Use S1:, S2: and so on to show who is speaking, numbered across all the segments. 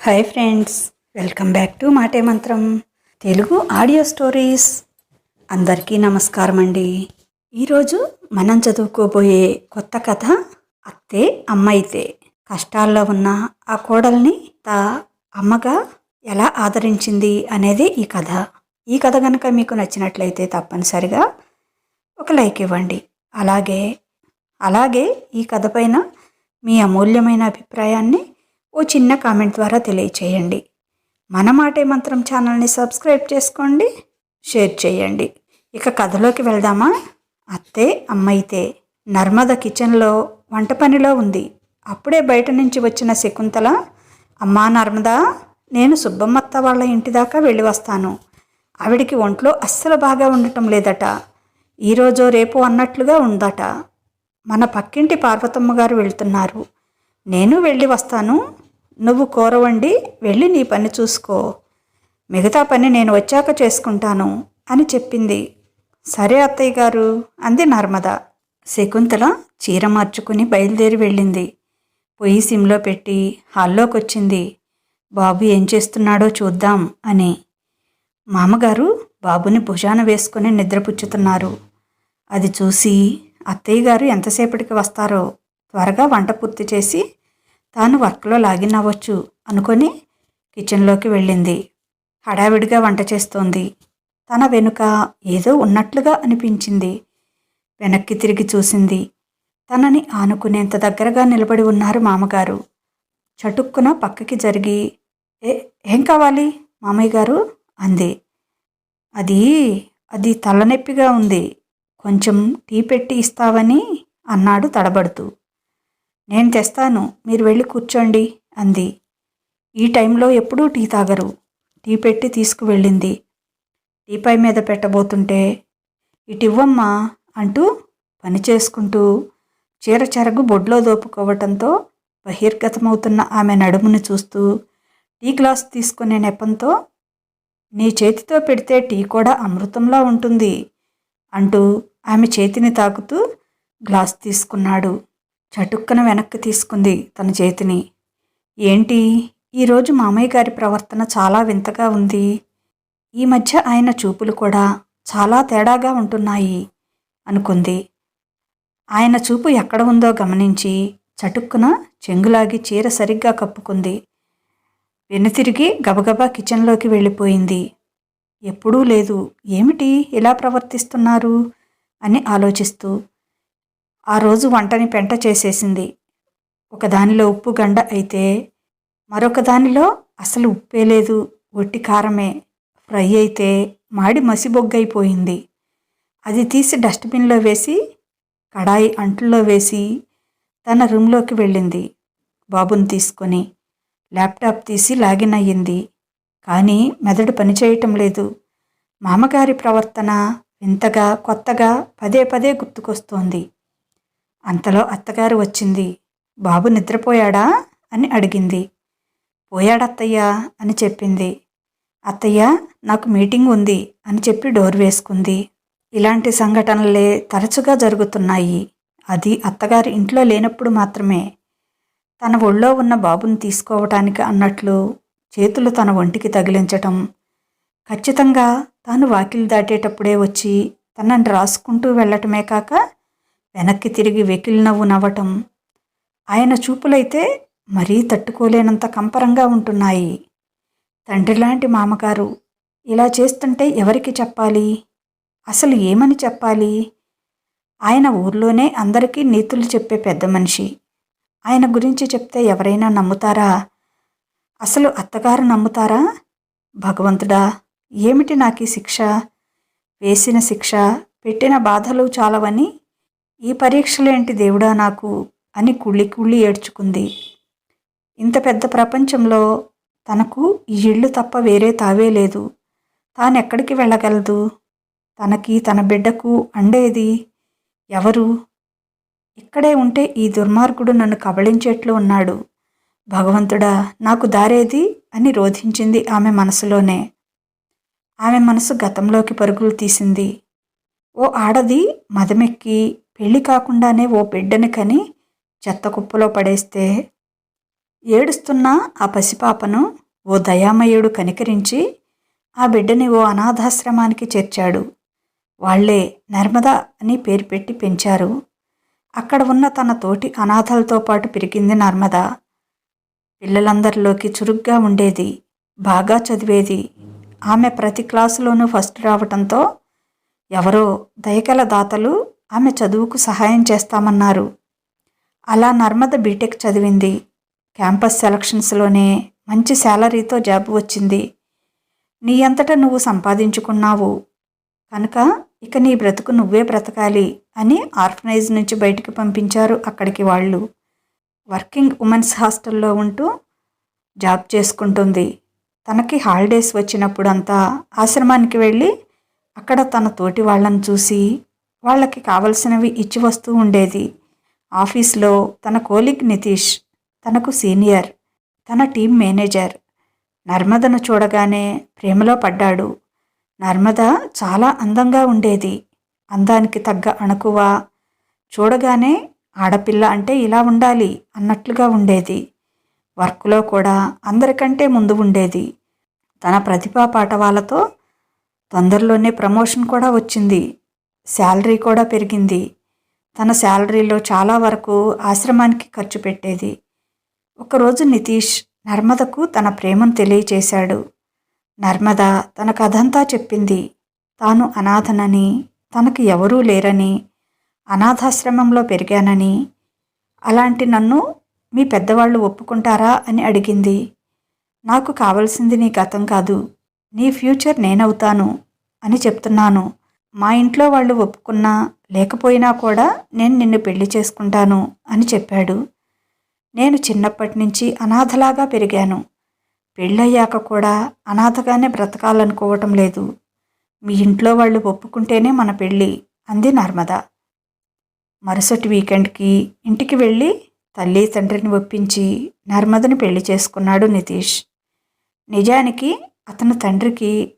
S1: Hi friends welcome back to Maate Mantram Telugu audio stories అందరికీ నమస్కారం అండి ఈరోజు మనం చదువుకోబోయే కొత్త కథ అత్తే అమ్మైతే కష్టాల్లో ఉన్న ఆ కోడల్ని తా అమ్మగా ఎలా ఆదరించింది అనేది ఈ కథ ఈ కథ కనుక మీకు నచ్చినట్లయితే తప్పనిసరిగా ఒక లైక్ ఇవ్వండి అలాగే అలాగే ఈ కథ పైన మీ అమూల్యమైన అభిప్రాయాన్ని ఓ చిన్న కామెంట్ ద్వారా తెలియచేయండి. మన మాటే మంత్రం ఛానల్ని సబ్స్క్రైబ్ చేసుకోండి షేర్ చేయండి. ఇక కథలోకి వెళ్దామా? అత్తే అమ్మైతే నర్మద కిచెన్లో వంట పనిలో ఉంది. అప్పుడే బయట నుంచి వచ్చిన శకుంతల అమ్మా నర్మదా నేను సుబ్బమ్మత్త వాళ్ళ ఇంటి దాకా వెళ్ళి వస్తాను. ఆవిడికి ఒంట్లో అస్సలు బాగా ఉండటం లేదట. ఈరోజో రేపు అన్నట్లుగా ఉందట. మన పక్కింటి పార్వతమ్మ గారు వెళ్తున్నారు. నేను వెళ్ళి వస్తాను. నువ్వు కోరవండి వెళ్ళి నీ పని చూసుకో. మిగతా పని నేను వచ్చాక చేసుకుంటాను అని చెప్పింది. సరే అత్తయ్య గారు అంది నర్మద. శకుంతల చీర మార్చుకుని బయలుదేరి వెళ్ళింది. పొయ్యి సిమ్లో పెట్టి హాల్లోకి వచ్చింది బాబు ఏం చేస్తున్నాడో చూద్దాం అని. మామగారు బాబుని భుజాన వేసుకుని నిద్రపుచ్చుతున్నారు. అది చూసి అత్తయ్య గారు ఎంతసేపటికి వస్తారో త్వరగా వంట పూర్తి చేసి తాను వర్క్లో లాగిన్ అవ్వచ్చు అనుకొని కిచెన్లోకి వెళ్ళింది. హడావిడిగా వంట చేస్తోంది. తన వెనుక ఏదో ఉన్నట్లుగా అనిపించింది. వెనక్కి తిరిగి చూసింది. తనని ఆనుకునేంత దగ్గరగా నిలబడి ఉన్నారు మామగారు. చటుక్కున పక్కకి జరిగి ఏ ఏం కావాలి మామయ్య గారు? అంది. అది అది తలనొప్పిగా ఉంది. కొంచెం టీ పెట్టి ఇస్తావని అన్నాడు తడబడుతూ. నేను తెస్తాను మీరు వెళ్ళి కూర్చోండి అంది. ఈ టైంలో ఎప్పుడూ టీ తాగరు. టీ పెట్టి తీసుకువెళ్ళింది. టీపై మీద పెట్టబోతుంటే ఇటివ్వమ్మా అంటూ పని చేసుకుంటూ చీర చెరగు బొడ్లో దోపుకోవటంతో బహిర్గతమవుతున్న ఆమె నడుముని చూస్తూ టీ గ్లాస్ తీసుకునే నెపంతో నీ చేతితో పెడితే టీ కూడా అమృతంలా ఉంటుంది అంటూ ఆమె చేతిని తాకుతూ గ్లాస్ తీసుకున్నాడు. చటుక్కన వెనక్కి తీసుకుంది తన చేతిని. ఏంటి? ఈరోజు మామయ్య గారి ప్రవర్తన చాలా వింతగా ఉంది. ఈ మధ్య ఆయన చూపులు కూడా చాలా తేడాగా ఉంటున్నాయి అనుకుంది. ఆయన చూపు ఎక్కడ ఉందో గమనించి చటుక్కున చెంగులాగి చీర సరిగ్గా కప్పుకుంది. వెనుతిరిగి గబగబా కిచెన్లోకి వెళ్ళిపోయింది. ఎప్పుడూ లేదు. ఏమిటి ఇలా ప్రవర్తిస్తున్నారు? అని ఆలోచిస్తూ ఆ రోజు వంటని పెంట చేసేసింది. ఒకదానిలో ఉప్పు గండ అయితే మరొక దానిలో అసలు ఉప్పే లేదు. ఒట్టి కారమే. ఫ్రై అయితే మాడి మసిబొగ్గైపోయింది. అది తీసి డస్ట్బిన్లో వేసి కడాయి అంట్లో వేసి తన రూమ్లోకి వెళ్ళింది. బాబుని తీసుకొని ల్యాప్టాప్ తీసి లాగిన్ అయ్యింది. కానీ మెదడు పనిచేయటం లేదు. మామగారి ప్రవర్తన వింతగా కొత్తగా పదే పదే గుర్తుకొస్తోంది. అంతలో అత్తగారు వచ్చింది. బాబు నిద్రపోయాడా? అని అడిగింది. పోయాడత్తయ్య అని చెప్పింది. అత్తయ్య నాకు మీటింగ్ ఉంది అని చెప్పి డోర్ వేసుకుంది. ఇలాంటి సంఘటనలే తరచుగా జరుగుతున్నాయి. అది అత్తగారి ఇంట్లో లేనప్పుడు మాత్రమే. తన ఒళ్ళో ఉన్న బాబుని తీసుకోవటానికి అన్నట్లు చేతులు తన ఒంటికి తగిలించటం. ఖచ్చితంగా తాను వాకిలి దాటేటప్పుడే వచ్చి తనని రాసుకుంటూ వెళ్ళటమే కాక వెనక్కి తిరిగి వెకిలి నవ్వు నవ్వటం. ఆయన చూపులైతే మరీ తట్టుకోలేనంత కంపరంగా ఉంటున్నాయి. తండ్రిలాంటి మామగారు ఇలా చేస్తుంటే ఎవరికి చెప్పాలి? అసలు ఏమని చెప్పాలి? ఆయన ఊర్లోనే అందరికీ నీతులు చెప్పే పెద్ద మనిషి. ఆయన గురించి చెప్తే ఎవరైనా నమ్ముతారా? అసలు అత్తగారు నమ్ముతారా? భగవంతుడా ఏమిటి నాకు ఈ శిక్ష? వేసిన శిక్ష పెట్టిన బాధలు చాలవని ఈ పరీక్షలేంటి దేవుడా నాకు? అని కుళ్ళి కుళ్ళి ఏడ్చుకుంది. ఇంత పెద్ద ప్రపంచంలో తనకు ఈ ఇల్లు తప్ప వేరే తావే లేదు. తానెక్కడికి వెళ్ళగలదు? తనకి తన బిడ్డకు అండేది? ఎవరు? ఇక్కడే ఉంటే ఈ దుర్మార్గుడు నన్ను కబళించేట్లు ఉన్నాడు. భగవంతుడా నాకు దారేది? అని రోధించింది ఆమె మనసులోనే. ఆమె మనసు గతంలోకి పరుగులు తీసింది. ఓ ఆడది మదమెక్కి పెళ్ళి కాకుండానే ఓ బిడ్డని కని చెత్త కుప్పలో పడేస్తే ఏడుస్తున్న ఆ పసిపాపను ఓ దయామయుడు కనికరించి ఆ బిడ్డని ఓ అనాథాశ్రమానికి చేర్చాడు. వాళ్ళే నర్మద అని పేరు పెట్టి పెంచారు. అక్కడ ఉన్న తన తోటి అనాథలతో పాటు పెరిగింది నర్మద. పిల్లలందరిలోకి చురుగ్గా ఉండేది బాగా చదివేది. ఆమె ప్రతి క్లాసులోనూ ఫస్ట్ రావటంతో ఎవరో దయగల దాతలు ఆమె చదువుకు సహాయం చేస్తామన్నారు. అలా నర్మద బీటెక్ చదివింది. క్యాంపస్ సెలక్షన్స్లోనే మంచి శాలరీతో జాబ్ వచ్చింది. నీ అంతటా నువ్వు సంపాదించుకున్నావు. కనుక ఇక నీ బ్రతుకు నువ్వే బ్రతకాలి అని ఆర్ఫనైజ్ నుంచి బయటికి పంపించారు అక్కడికి వాళ్ళు. వర్కింగ్ ఉమెన్స్ హాస్టల్లో ఉంటూ జాబ్ చేసుకుంటుంది. తనకి హాలిడేస్ వచ్చినప్పుడంతా ఆశ్రమానికి వెళ్ళి అక్కడ తన తోటి వాళ్ళని చూసి వాళ్ళకి కావలసినవి ఇచ్చి వస్తూ ఉండేది. ఆఫీస్లో తన కోలిగ్ నితీష్ తనకు సీనియర్ తన టీం మేనేజర్. నర్మదను చూడగానే ప్రేమలో పడ్డాడు. నర్మద చాలా అందంగా ఉండేది. అందానికి తగ్గ అణకువ చూడగానే ఆడపిల్ల అంటే ఇలా ఉండాలి అన్నట్లుగా ఉండేది. వర్క్లో కూడా అందరికంటే ముందు ఉండేది. తన ప్రతిభా పాఠవాలతో తొందరలోనే ప్రమోషన్ కూడా వచ్చింది. శాలరీ కూడా పెరిగింది. తన శాలరీలో చాలా వరకు ఆశ్రమానికి ఖర్చు పెట్టేది. ఒకరోజు నితీష్ నర్మదకు తన ప్రేమను తెలియచేశాడు. నర్మద తన కథంతా చెప్పింది. తాను అనాథనని తనకు ఎవరూ లేరని అనాథాశ్రమంలో పెరిగానని అలాంటి నన్ను మీ పెద్దవాళ్ళు ఒప్పుకుంటారా అని అడిగింది. నాకు కావలసింది నీ గతం కాదు. నీ ఫ్యూచర్ నేనవుతాను అని చెప్తున్నాను. మా ఇంట్లో వాళ్ళు ఒప్పుకున్నా లేకపోయినా కూడా నేను నిన్ను పెళ్ళి చేసుకుంటాను అని చెప్పాడు. నేను చిన్నప్పటి నుంచి అనాథలాగా పెరిగాను. పెళ్ళయ్యాక కూడా అనాథగానే బ్రతకాలనుకోవటం లేదు. మీ ఇంట్లో వాళ్ళు ఒప్పుకుంటేనే మన పెళ్ళి అంది నర్మద. మరుసటి వీకెండ్కి ఇంటికి వెళ్ళి తల్లి తండ్రిని ఒప్పించి నర్మదని పెళ్ళి చేసుకున్నాడు నితీష్. నిజానికి అతని తండ్రికి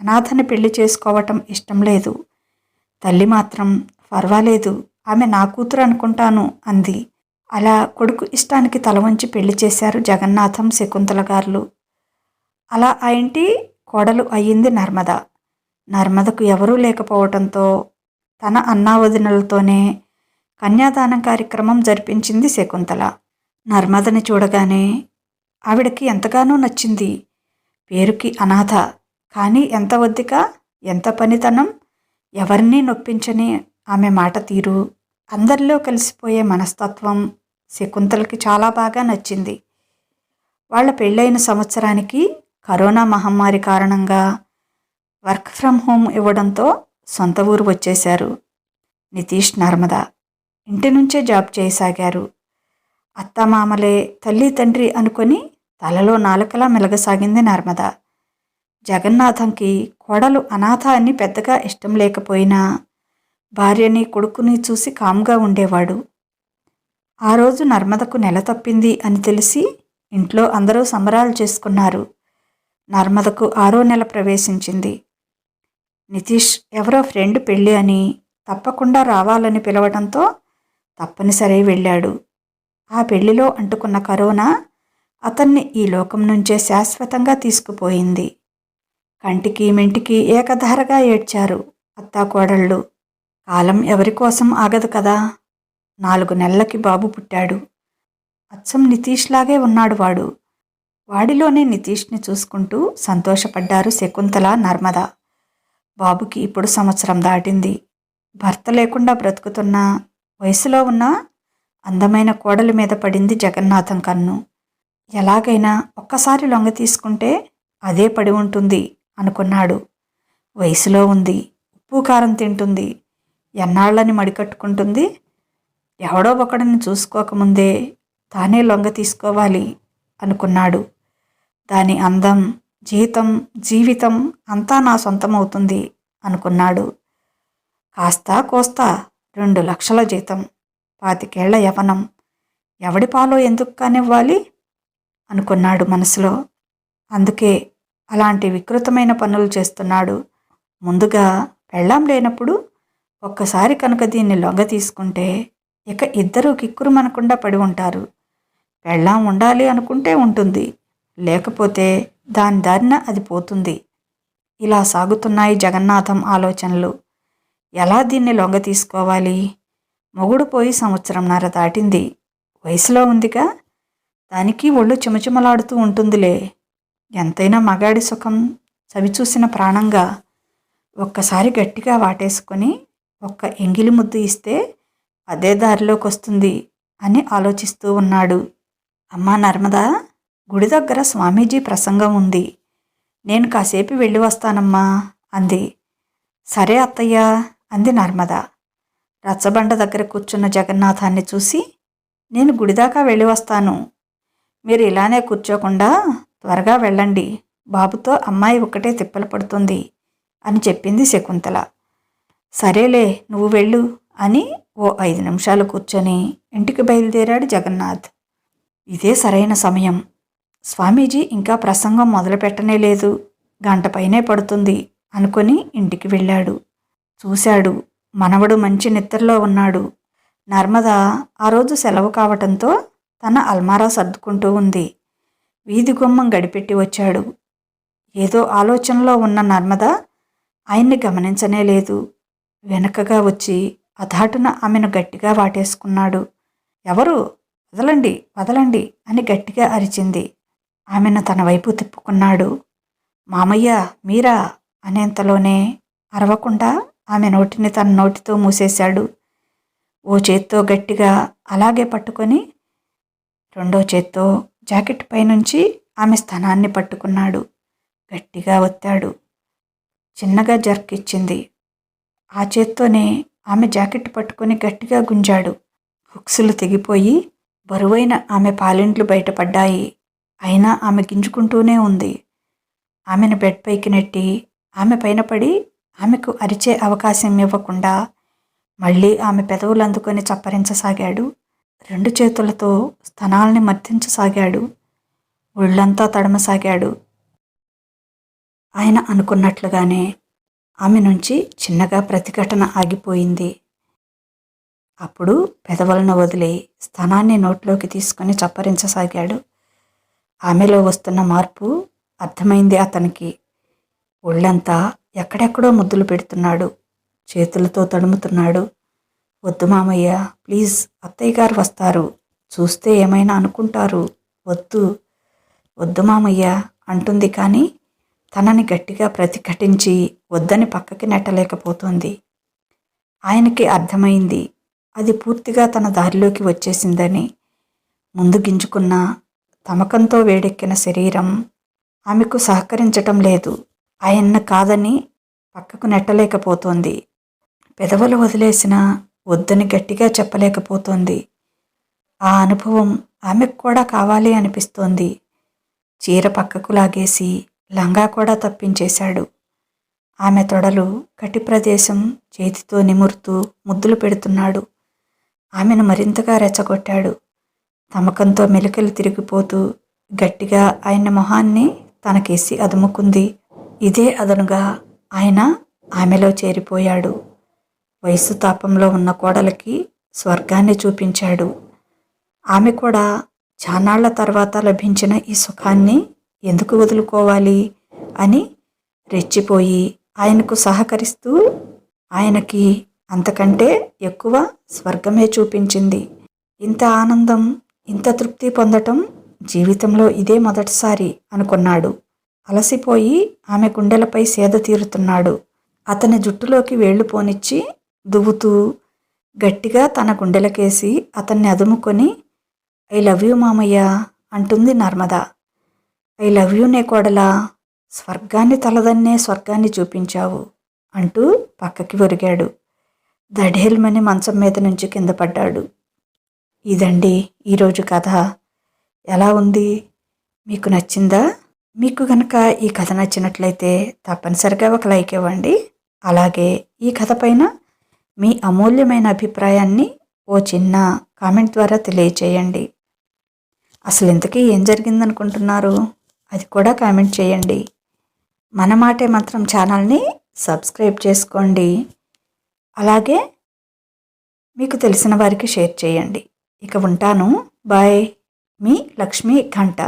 S1: అనాథని పెళ్ళి చేసుకోవటం ఇష్టం లేదు. తల్లి మాత్రం పర్వాలేదు ఆమె నా కూతురు అనుకుంటాను అంది. అలా కొడుకు ఇష్టానికి తల వంచి పెళ్ళి చేశారు జగన్నాథం శకుంతల గారులు అలా ఆ ఇంటి కోడలు అయ్యింది నర్మద. నర్మదకు ఎవరూ లేకపోవటంతో తన అన్నావదినలతోనే కన్యాదానం కార్యక్రమం జరిపించింది శకుంతల. నర్మదని చూడగానే ఆవిడకి ఎంతగానో నచ్చింది. పేరుకి అనాథ కానీ ఎంత ఒద్దిక ఎంత పనితనం? ఎవరినీ నొప్పించని ఆమె మాట తీరు. అందరిలో కలిసిపోయే మనస్తత్వం శకుంతలకి చాలా బాగా నచ్చింది. వాళ్ళ పెళ్ళైన సంవత్సరానికి కరోనా మహమ్మారి కారణంగా వర్క్ ఫ్రమ్ హోమ్ ఇవ్వడంతో సొంత ఊరు వచ్చేశారు నితీష్ నర్మద. ఇంటి నుంచే జాబ్ చేయసాగారు. అత్తమామలే తల్లి తండ్రి అనుకొని తలలో నాలుకలా మెలగసాగింది నర్మద. జగన్నాథంకి కోడలు అనాథ అని పెద్దగా ఇష్టం లేకపోయినా భార్యని కొడుకుని చూసి కామ్గా ఉండేవాడు. ఆ రోజు నర్మదకు నెల తప్పింది అని తెలిసి ఇంట్లో అందరూ సంబరాలు చేసుకున్నారు. నర్మదకు ఆరో నెల ప్రవేశించింది. నితీష్ ఎవరో ఫ్రెండ్ పెళ్ళి అని తప్పకుండా రావాలని పిలవడంతో తప్పనిసరి వెళ్ళాడు. ఆ పెళ్ళిలో అంటుకున్న కరోనా అతన్ని ఈ లోకం నుంచే శాశ్వతంగా తీసుకుపోయింది. కంటికి మెంటికి ఏకధారగా ఏడ్చారు అత్తాకోడళ్ళు. కాలం ఎవరి కోసం ఆగదు కదా? నాలుగు నెలలకి బాబు పుట్టాడు. అచ్చం నితీష్లాగే ఉన్నాడు వాడు. వాడిలోనే నితీష్ని చూసుకుంటూ సంతోషపడ్డారు శకుంతల నర్మద. బాబుకి ఇప్పుడు సంవత్సరం దాటింది. భర్త లేకుండా బ్రతుకుతున్న వయసులో ఉన్న అందమైన కోడలి మీద పడింది జగన్నాథం కన్ను. ఎలాగైనా ఒక్కసారి లొంగ తీసుకుంటే అదే పడి ఉంటుంది. అనుకున్నాడు. వయసులో ఉంది ఉప్పు కారం తింటుంది ఎన్నాళ్ళని మడికట్టుకుంటుంది? ఎవడో ఒకడిని చూసుకోకముందే తానే లొంగ తీసుకోవాలి అనుకున్నాడు. దాని అందం జీతం జీవితం అంతా నా సొంతమవుతుంది అనుకున్నాడు. కాస్తా కోస్తా రెండు లక్షల జీతం పాతికేళ్ళ యవనం ఎవడి పాలో ఎందుకు కానివ్వాలి? అనుకున్నాడు మనసులో. అందుకే అలాంటి వికృతమైన పనులు చేస్తున్నాడు. ముందుగా పెళ్ళాం లేనప్పుడు ఒక్కసారి కనుక దీన్ని లొంగ తీసుకుంటే ఇక ఇద్దరూ కిక్కురుమనకుండా పడి ఉంటారు. పెళ్ళాం ఉండాలి అనుకుంటే ఉంటుంది. లేకపోతే దాని దారిన అది పోతుంది. ఇలా సాగుతున్నాయి జగన్నాథం ఆలోచనలు. ఎలా దీన్ని లొంగ తీసుకోవాలి? మొగుడు పోయి సంవత్సరంన్నర దాటింది. వయసులో ఉందిగా. దానికి ఒళ్ళు చిమచిమలాడుతూ ఉంటుందిలే. ఎంతైనా మగాడి సుఖం చవిచూసిన ప్రాణంగా ఒక్కసారి గట్టిగా వాటేసుకొని ఒక్క ఎంగిలి ముద్దు ఇస్తే అదే దారిలోకి వస్తుంది అని ఆలోచిస్తూ ఉన్నాడు. అమ్మా నర్మదా గుడి దగ్గర స్వామీజీ ప్రసంగం ఉంది. నేను కాసేపు వెళ్ళి వస్తానమ్మా అంది. సరే అత్తయ్య అంది నర్మద. రచ్చబండ దగ్గర కూర్చున్న జగన్నాథాన్ని చూసి నేను గుడిదాకా వెళ్ళి వస్తాను. మీరు ఇలానే కూర్చోకుండా త్వరగా వెళ్ళండి. బాబుతో అమ్మాయి ఒక్కటే తిప్పలు పడుతుంది అని చెప్పింది శకుంతల. సరేలే నువ్వు వెళ్ళు అని ఓ ఐదు నిమిషాలు కూర్చొని ఇంటికి బయలుదేరాడు జగన్నాథ్. ఇదే సరైన సమయం. స్వామీజీ ఇంకా ప్రసంగం మొదలుపెట్టనే లేదు. గంట పైనే పడుతుంది అనుకొని ఇంటికి వెళ్ళాడు. చూశాడు మనవడు మంచి నిద్రలో ఉన్నాడు. నర్మద ఆ రోజు సెలవు కావటంతో తన అల్మారా సర్దుకుంటూ ఉంది. వీధి గుమ్మం గడిపెట్టి వచ్చాడు. ఏదో ఆలోచనలో ఉన్న నర్మద ఆయన్ని గమనించనే లేదు. వెనకగా వచ్చి అధాటున ఆమెను గట్టిగా వాటేసుకున్నాడు. ఎవరు? వదలండి వదలండి అని గట్టిగా అరిచింది. ఆమెను తన వైపు తిప్పుకున్నాడు. మామయ్య మీరా? అనేంతలోనే అరవకుండా ఆమె నోటిని తన నోటితో మూసేశాడు. ఓ చేత్తో గట్టిగా అలాగే పట్టుకొని రెండో చేత్తో జాకెట్ పైనుంచి ఆమె స్థనాన్ని పట్టుకున్నాడు. గట్టిగా ఒత్తాడు. చిన్నగా జర్క్ ఇచ్చింది. ఆ చేత్తోనే ఆమె జాకెట్ పట్టుకొని గట్టిగా గుంజాడు. హుక్సులు తెగిపోయి బరువైన ఆమె పాలింట్లు బయటపడ్డాయి. అయినా ఆమె గింజుకుంటూనే ఉంది. ఆమెను బెడ్ పైకి నెట్టి ఆమె పైన పడి ఆమెకు అరిచే అవకాశం ఇవ్వకుండా మళ్ళీ ఆమె పెదవులు అందుకొని చప్పరించసాగాడు. రెండు చేతులతో స్తనాల్ని మర్తించసాగాడు ఒళ్ళంతా తడమసాగాడు. ఆయన అనుకున్నట్లుగానే ఆమె నుంచి చిన్నగా ప్రతిఘటన ఆగిపోయింది. అప్పుడు పెదవులను వదిలి స్థానాన్ని నోట్లోకి తీసుకొని చప్పరించసాగాడు. ఆమెలో వస్తున్న మార్పు అర్థమైంది అతనికి. ఒళ్ళంతా ఎక్కడెక్కడో ముద్దులు పెడుతున్నాడు. చేతులతో తడుముతున్నాడు. వద్దు మామయ్య ప్లీజ్ అత్తయ్య గారు వస్తారు. చూస్తే ఏమైనా అనుకుంటారు. వద్దు వద్దు మామయ్య అంటుంది కానీ తనని గట్టిగా ప్రతిఘటించి వద్దని పక్కకి నెట్టలేకపోతుంది. ఆయనకి అర్థమైంది. అది పూర్తిగా తన దారిలోకి వచ్చేసిందని. ముందు గింజుకున్న తమకంతో వేడెక్కిన శరీరం ఆమెకు సహకరించటం లేదు. ఆయన్ను కాదని పక్కకు నెట్టలేకపోతోంది. పెదవులు వదిలేసిన వద్దని గట్టిగా చెప్పలేకపోతోంది. ఆ అనుభవం ఆమెకు కూడా కావాలి అనిపిస్తోంది. చీర పక్కకు లాగేసి లంగా కూడా తప్పించేశాడు. ఆమె తొడలు కటి ప్రదేశం చేతితో నిమురుతూ ముద్దులు పెడుతున్నాడు. ఆమెను మరింతగా రెచ్చగొట్టాడు. తమకంతో మెలికలు తిరిగిపోతూ గట్టిగా ఆయన మొహాన్ని తనకేసి అదుముకుంది. ఇదే అదనుగా ఆయన ఆమెలో చేరిపోయాడు. వయస్సు తాపంలో ఉన్న కోడలికి స్వర్గాన్ని చూపించాడు. ఆమె కూడా చానాళ్ళ తర్వాత లభించిన ఈ సుఖాన్ని ఎందుకు వదులుకోవాలి అని రెచ్చిపోయి ఆయనకు సహకరిస్తూ ఆయనకి అంతకంటే ఎక్కువ స్వర్గమే చూపించింది. ఇంత ఆనందం ఇంత తృప్తి పొందటం జీవితంలో ఇదే మొదటిసారి అనుకున్నాడు. అలసిపోయి ఆమె గుండెలపై సేద తీరుతున్నాడు. అతని జుట్టులోకి వేళ్ళు పోనిచ్చి దువ్వుతూ గట్టిగా తన గుండెలకేసి అతన్ని అదుముకొని ఐ లవ్ యూ మామయ్య అంటుంది నర్మద. ఐ లవ్ యూ నే కోడలా స్వర్గాన్ని తలదన్నే స్వర్గాన్ని చూపించావు అంటూ పక్కకి ఒరిగాడు. దఢేల్మని మంచం మీద నుంచి కింద పడ్డాడు. ఇదండి ఈరోజు కథ. ఎలా ఉంది? మీకు నచ్చిందా? మీకు కనుక ఈ కథ నచ్చినట్లయితే తప్పనిసరిగా ఒక లైక్ ఇవ్వండి. అలాగే ఈ కథ పైన మీ అమూల్యమైన అభిప్రాయాన్ని ఓ చిన్న కామెంట్ ద్వారా తెలియచేయండి. అసలు ఇంతకీ ఏం జరిగిందనుకుంటున్నారు? అది కూడా కామెంట్ చేయండి. మన మాటే మాత్రం ఛానల్ని సబ్స్క్రైబ్ చేసుకోండి. అలాగే మీకు తెలిసిన వారికి షేర్ చేయండి. ఇక ఉంటాను. బాయ్. మీ లక్ష్మీ కంఠ